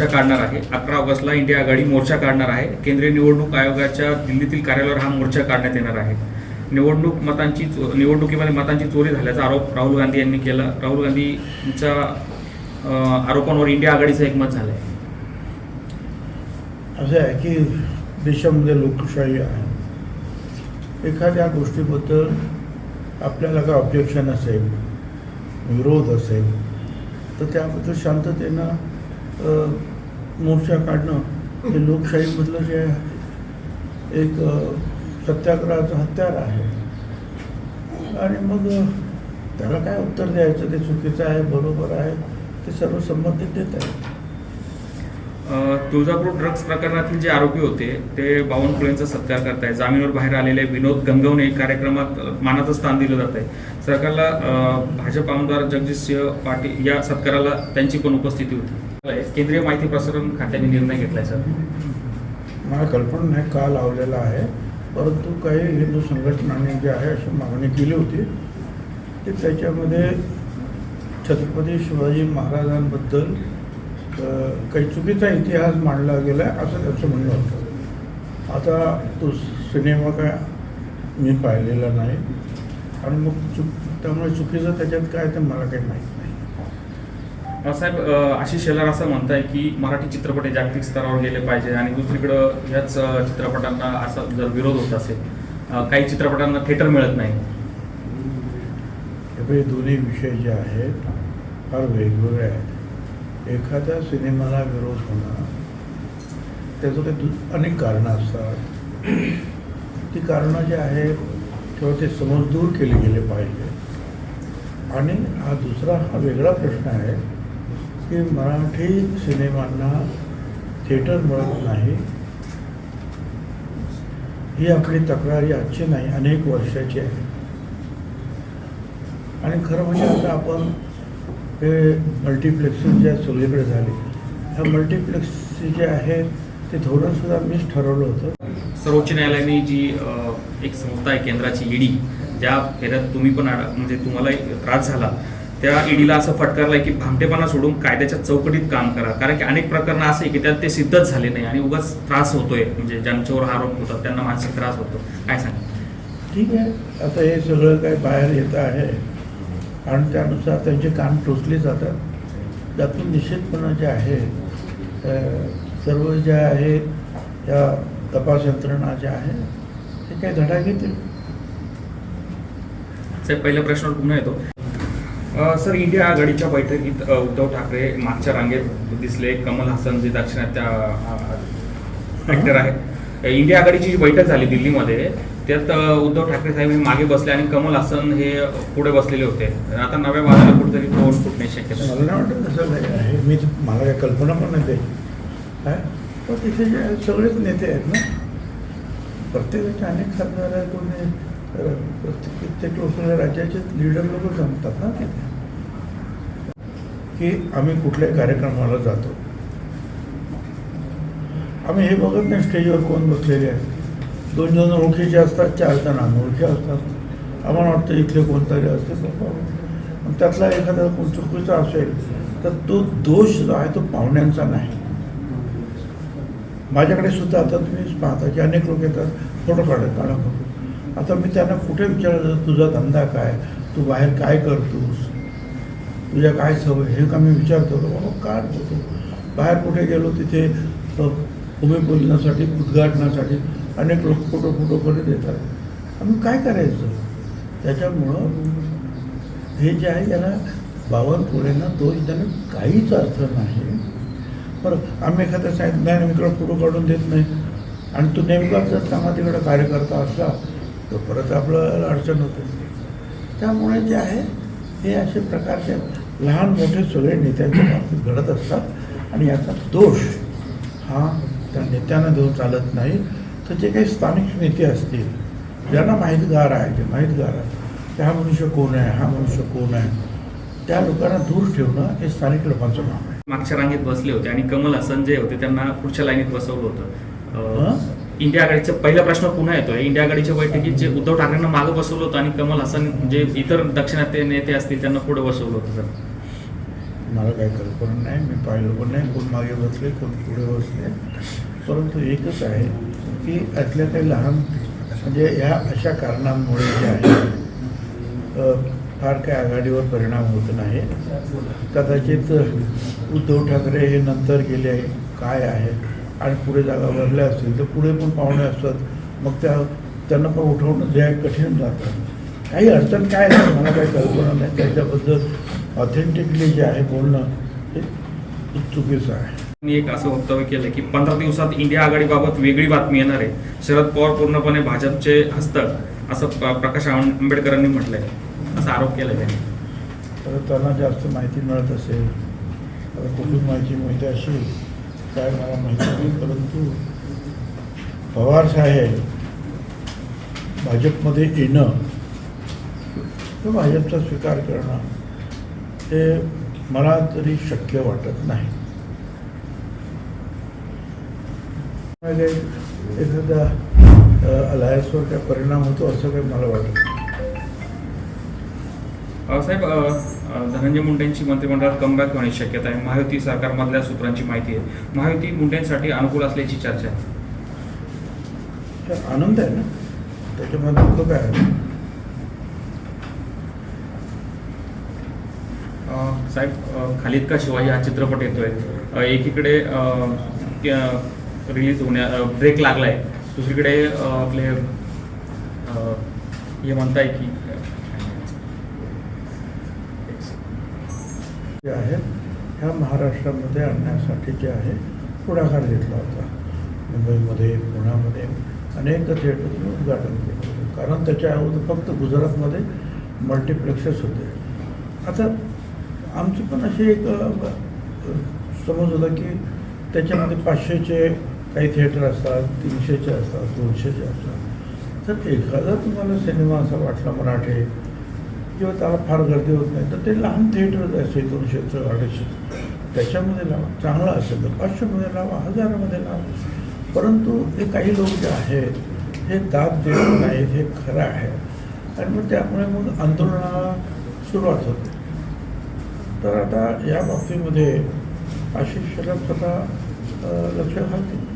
मोर्चा काढणार आहे. अकरा ऑगस्टला इंडिया आघाडी मोर्चा काढणार आहे. केंद्रीय निवडणूक आयोगाच्या दिल्लीतील कार्यालयावर हा मोर्चा काढण्यात येणार आहे. निवडणूक मतांची चो- निवडणुकीमध्ये मतांची चोरी झाल्याचा आरोप राहुल गांधी यांनी केला. राहुल गांधींच्या आरोपांवर इंडिया आघाडीचं एकमत झालं आहे असं आहे की देशामध्ये लोकशाही आहे. एखाद्या गोष्टीबद्दल आपल्याला काय ऑब्जेक्शन असेल विरोध असेल तर त्याबद्दल शांततेनं मोर्चा काढणं हे लोकशाहीमधलं जे एक सत्याग्रहाचं हत्यार आहे. आणि मग त्याला काय उत्तर द्यायचं? ते चुकीचं आहे बरोबर आहे ते सर्व संबंधित देत आहे तुळजापूर ड्रग्ज प्रकरणातील जे आरोपी होते ते बावनकुळेंचा सत्कार करताय जामीनवर बाहेर आलेले विनोद गंगवणे कार्यक्रमात मानाचं स्थान दिलं जात आहे सरकारला भाजप आमदार जगजितसिंह पाटील या सत्काराला त्यांची पण उपस्थिती होती. केंद्रीय माहिती प्रसारण खात्याने निर्णय घेतलाय सर. मला कल्पना नाही का लावलेला आहे. परंतु काही हिंदू संघटनांनी जे आहे अशी मागणी केली होती की त्याच्यामध्ये छत्रपती शिवाजी महाराजांबद्दल काही चुकीचा इतिहास मांडला गेला आहे असं त्याचं म्हणणं होतं. आता तो सिनेमा काय मी पाहिलेला नाही. आणि मग चुक त्यामुळे चुकीचं त्याच्यात काय ते मला काही माहिती नाही. साहेब आशिष शेलार असं म्हणताय की मराठी चित्रपट हे जागतिक स्तरावर गेले पाहिजे आणि दुसरीकडं याच चित्रपटांना असा जर विरोध होत असेल काही चित्रपटांना थिएटर मिळत नाही. हे दोन्ही विषय जे आहेत फार वेगवेगळे आहेत. एखाद्या सिनेमाला विरोध होणं त्याचं काही दु- अनेक कारणं असतात. ती कारणं जी आहेत किंवा ते समजदूर केले गेले पाहिजे. आणि हा दुसरा हा वेगळा प्रश्न आहे की मराठी सिनेमांना थिएटर मिळत नाही. ही आपली तक्रारी आजची नाही अनेक वर्षाची आहे. आणि खरं म्हणजे आता आपण हे मल्टिप्लेक्सेस ज्या सगळीकडे झाले ह्या मल्टिप्लेक्स जे आहे ते धोरणसुद्धा मीच ठरवलं होतं. सर्वोच्च न्यायालयाने जी एक संस्था आहे केंद्राची ईडी ज्या फेऱ्यात तुम्ही पण आडा म्हणजे तुम्हाला त्रास झाला त्या ईडीला असं फटकारलंय की भामटेपणा सोडून कायद्याच्या चौकटीत काम करा. कारण की अनेक प्रकरणं असे आहे की त्यात ते सिद्धच झाले नाही आणि उगाच त्रास होतोय. म्हणजे ज्यांच्यावर हा आरोप होतात त्यांना मानसिक त्रास होतो. काय सांग? ठीक आहे. आता हे सगळं काही बाहेर येतं आहे. आणि त्यानुसार त्यांचे कान टोचले जातात. त्यातून निश्चितपणे जे आहे सर्व ज्या आहे त्या तपास यंत्रणा ज्या आहे ते काही धडा घेतील साहेब पहिल्या प्रश्नावर पुन्हा येतो. सर इंडिया आघाडीच्या बैठकीत उद्धव ठाकरे मागच्या रांगेत दिसले. कमल हसन जे दक्षिणात्य ऍक्टर आहे इंडिया आघाडीची जी बैठक झाली दिल्लीमध्ये त्यात उद्धव ठाकरे साहेब हे मागे बसले आणि कमल हसन हे पुढे बसलेले होते. आता नव्या वादाला कुठेतरी तोंड फुटण्याची शक्यता मला नाही वाटत तसं आहे मी मला काही कल्पना पण नाही काय पण तिथे सगळेच नेते आहेत ना प्रत्येकाचे अनेक खासदार आहेत कोणी कित्येक प्रत्येक राज्याचे लीडर लोक सांगतात ना तिथे की आम्ही कुठल्याही कार्यक्रमाला जातो. आम्ही हे बघत नाही स्टेजवर कोण बसलेले आहेत. दोन जण ओळखीचे असतात चार जण अनोळखी असतात. आम्हाला वाटतं इथले कोणतरी असते त्यातला एखादा कोण चुकीचा असेल तर तो दोष जो आहे तो पाहुण्यांचा नाही. माझ्याकडे सुद्धा आता तुम्ही पाहता की अनेक लोक येतात फोटो काढत काढा फोटो आता मी त्यांना कुठे विचारलं तुझा धंदा काय? तू बाहेर काय करतोस? तुझ्या काय सवय? हे का मी विचारतो बाबा काय होतो बाहेर कुठे गेलो तिथे भूमिपूजनासाठी उद्घाटनासाठी अनेक लोक फोटो फोटो करत येतात आम्ही काय करायचं? त्याच्यामुळं हे जे आहे याला बावनकुळेंना दोष देणं काहीच अर्थ नाही. बरं आम्ही एखाद्या सांगितलं नाही मी तुला फोटो काढून देत नाही. आणि तू नेमका जर सांगा तिकडं कार्यकर्ता असला तर परत आपल्याला अडचण होते. त्यामुळे जे आहे हे असे प्रकारचे लहान मोठे सगळे नेत्यांच्या बाबतीत घडत असतात आणि याचा दोष हा त्या नेत्यांना देऊन चालत नाही. तर जे काही स्थानिक नेते असतील ज्यांना माहितगार आहे जे माहितगार आहे की हा मनुष्य कोण आहे हा मनुष्य कोण आहे त्या लोकांना दूर ठेवणं हे स्थानिक लोकांचं काम आहे. मागच्या रांगेत बसले होते आणि कमल हसन जे होते त्यांना पुढच्या लाईनीत बसवलं होतं. इंडिया आघाडीचा पहिला प्रश्न पुन्हा येतोय. इंडिया आघाडीच्या बैठकीत जे उद्धव ठाकरेंना मागं बसवलं होतं आणि कमल हसन जे इतर दक्षिणात्य नेते असतील त्यांना पुढे बसवलं होतं सर. मला काही कल्पना नाही मी पाहिलं पण नाही कोण मागे बसले कोण पुढे बसले. परंतु एकच आहे की आतल्या काही लहान म्हणजे ह्या अशा कारणांमुळे जे आहे फार काही आघाडीवर परिणाम होत नाही. कदाचित उद्धव ठाकरे हे नंतर गेले काय आहे? आणि पुढे जागा भरल्या असतील तर पुढे पण पाहुणे असतात. मग त्या त्यांना पण उठवणं जे आहे कठीण जातं. काही अडचण काय आहे मला काही कल्पना नाही. त्याच्याबद्दल ऑथेंटिकली जे आहे बोलणं हे चुकीचं आहे. त्यांनी एक असं वक्तव्य केलं की पंधरा दिवसात इंडिया आघाडीबाबत वेगळी बातमी येणार आहे. शरद पवार पूर्णपणे भाजपचे हस्तक असं प्रकाश आंबेडकरांनी म्हटलंय. असा आरोप केलाय त्यांनी. तर त्यांना जास्त माहिती मिळत असेल कुठून माहिती मिळते अशी काय मला माहिती नाही परंतु पवार साहेब भाजपमध्ये येणं किंवा भाजपचा स्वीकार करणं हे मला तरी शक्य वाटत नाही. एखाद्या एखादा अलायन्सवर काय परिणाम होतो असं काही मला वाटत नाही. साहेब धनंजय मुंडेंची मंत्रिमंडळात कमबॅक होण्याची शक्यता आहे. महायुती सरकारमधल्या सूत्रांची माहिती आहे. महायुती मुंडेंसाठी अनुकूल असल्याची चर्चा आहे. तर आनंद आहे ना? त्याच्यामध्ये दुःख काय साहेब खालिद का शिवाजी हा चित्रपट येतोय. एकीकडे रिलीज होण्या ब्रेक लागलाय. दुसरीकडे आपले हे म्हणताय की जे आहेत ह्या महाराष्ट्रामध्ये आणण्यासाठी जे आहे पुढाकार घेतला होता. मुंबईमध्ये पुण्यामध्ये अनेक थिएटरचं उद्घाटन केलं होतं. कारण त्याच्या अगोदर फक्त गुजरातमध्ये मल्टिप्लेक्सेस होते. आता आमची पण अशी एक समज होता की त्याच्यामध्ये पाचशेचे काही थिएटर असतात तीनशेचे असतात दोनशेचे असतात. तर एखादा तुम्हाला सिनेमा असा वाटला मराठी किंवा त्याला फार गर्दी होत नाही तर ते लहान थिएटर असेल दोनशेचं अडीचशेचं त्याच्यामध्ये लावा चांगलं असेल तर पाचशेमध्ये लावा हजारामध्ये लावा. परंतु हे काही लोक जे आहेत हे दाद देत नाहीत हे खरं आहे. आणि मग त्यामुळे मग आंदोलनाला सुरुवात होते. तर आता या बाबतीमध्ये आशिष शरद स्वतः लक्ष घालतील.